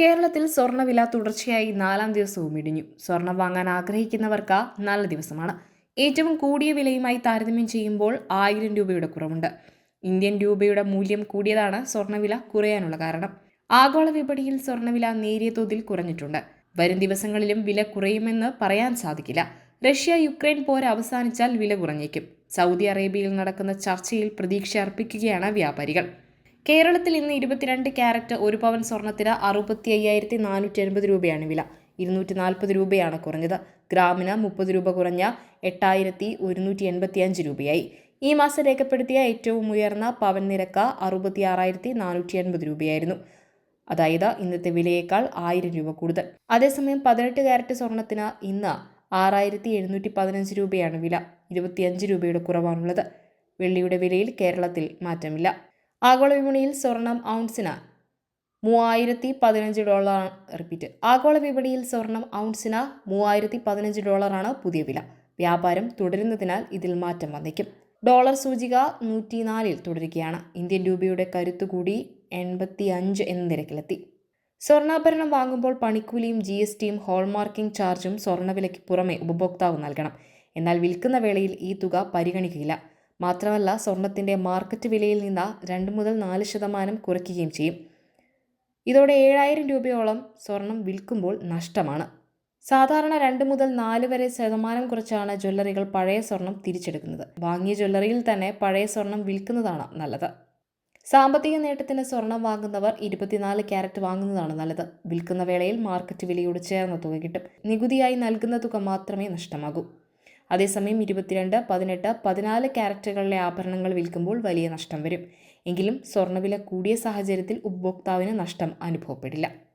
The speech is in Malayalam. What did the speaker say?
കേരളത്തിൽ സ്വർണവില തുടർച്ചയായി നാലാം ദിവസവും ഇടിഞ്ഞു. സ്വർണം വാങ്ങാൻ ആഗ്രഹിക്കുന്നവർക്ക് നല്ല ദിവസമാണ്. ഏറ്റവും കൂടിയ വിലയുമായി താരതമ്യം ചെയ്യുമ്പോൾ ആയിരം രൂപയുടെ കുറവുണ്ട്. ഇന്ത്യൻ രൂപയുടെ മൂല്യം കൂടിയതാണ് സ്വർണവില കുറയാനുള്ള കാരണം. ആഗോള വിപണിയിൽ സ്വർണവില നേരിയ തോതിൽ കുറഞ്ഞിട്ടുണ്ട്. വരും ദിവസങ്ങളിലും വില കുറയുമെന്ന് പറയാൻ സാധിക്കില്ല. റഷ്യ യുക്രൈൻ പോര് അവസാനിച്ചാൽ വില കുറഞ്ഞേക്കും. സൗദി അറേബ്യയിൽ നടക്കുന്ന ചർച്ചയിൽ പ്രതീക്ഷ അർപ്പിക്കുകയാണ് വ്യാപാരികൾ. കേരളത്തിൽ ഇന്ന് ഇരുപത്തിരണ്ട് ക്യാരറ്റ് ഒരു പവൻ സ്വർണത്തിന് അറുപത്തി അയ്യായിരത്തി നാനൂറ്റി എൺപത് രൂപയാണ് വില. ഇരുന്നൂറ്റി നാൽപ്പത് രൂപയാണ് കുറഞ്ഞത്. ഗ്രാമിന് മുപ്പത് രൂപ കുറഞ്ഞ എട്ടായിരത്തി ഒരുന്നൂറ്റി എൺപത്തി അഞ്ച് രൂപയായി. ഈ മാസം രേഖപ്പെടുത്തിയ ഏറ്റവും ഉയർന്ന പവൻ നിരക്ക് അറുപത്തി ആറായിരത്തി നാനൂറ്റി എൺപത് രൂപയായിരുന്നു. അതായത് ഇന്നത്തെ വിലയേക്കാൾ ആയിരം രൂപ കൂടുതൽ. അതേസമയം പതിനെട്ട് ക്യാരറ്റ് സ്വർണത്തിന് ഇന്ന് ആറായിരത്തി എഴുന്നൂറ്റി പതിനഞ്ച് രൂപയാണ് വില. ഇരുപത്തിയഞ്ച് രൂപയുടെ കുറവാണുള്ളത്. വെള്ളിയുടെ വിലയിൽ കേരളത്തിൽ മാറ്റമില്ല. ആഗോള വിപണിയിൽ സ്വർണം ഔൺസിന് മൂവായിരത്തി പതിനഞ്ച് ഡോളർ റിപ്പീറ്റ്. ആഗോള വിപണിയിൽ സ്വർണം ഔൺസിന് മൂവായിരത്തി പതിനഞ്ച് ഡോളറാണ് പുതിയ വില. വ്യാപാരം തുടരുന്നതിനാൽ ഇതിൽ മാറ്റം വന്നേക്കും. ഡോളർ സൂചിക നൂറ്റിനാലിൽ തുടരുകയാണ്. ഇന്ത്യൻ രൂപയുടെ കരുത്തുകൂടി എൺപത്തി അഞ്ച് എന്ന നിരക്കിലെത്തി. സ്വർണാഭരണം വാങ്ങുമ്പോൾ പണിക്കൂലിയും ജി എസ് ടിയും ഹോൾമാർക്കിംഗ് ചാർജും സ്വർണവിലയ്ക്ക് പുറമെ ഉപഭോക്താവ് നൽകണം. എന്നാൽ വിൽക്കുന്ന വേളയിൽ ഈ തുക പരിഗണിക്കുകയില്ല മാത്രമല്ല സ്വർണത്തിന്റെ മാർക്കറ്റ് വിലയിൽ നിന്ന് രണ്ട് മുതൽ നാല് ശതമാനം കുറയ്ക്കുകയും ചെയ്യും. ഇതോടെ ഏഴായിരം രൂപയോളം സ്വർണം വിൽക്കുമ്പോൾ നഷ്ടമാണ്. സാധാരണ രണ്ട് മുതൽ നാല് വരെ ശതമാനം കുറച്ചാണ് ജ്വല്ലറികൾ പഴയ സ്വർണം തിരിച്ചെടുക്കുന്നത്. വാങ്ങിയ ജ്വല്ലറിയിൽ തന്നെ പഴയ സ്വർണം വിൽക്കുന്നതാണ് നല്ലത്. സാമ്പത്തിക നേട്ടത്തിന് സ്വർണം വാങ്ങുന്നവർ ഇരുപത്തിനാല് ക്യാരറ്റ് വാങ്ങുന്നതാണ് നല്ലത്. വിൽക്കുന്ന വേളയിൽ മാർക്കറ്റ് വിലയോട് ചേർന്ന തുക കിട്ടും. നികുതിയായി നൽകുന്ന തുക മാത്രമേ നഷ്ടമാകൂ. അതേസമയം ഇരുപത്തിരണ്ട് പതിനെട്ട് പതിനാല് ക്യാരറ്റുകളിലെ ആഭരണങ്ങൾ വിൽക്കുമ്പോൾ വലിയ നഷ്ടം വരും. എങ്കിലും സ്വർണവില കൂടിയ സാഹചര്യത്തിൽ ഉപഭോക്താവിന് നഷ്ടം അനുഭവപ്പെടില്ല.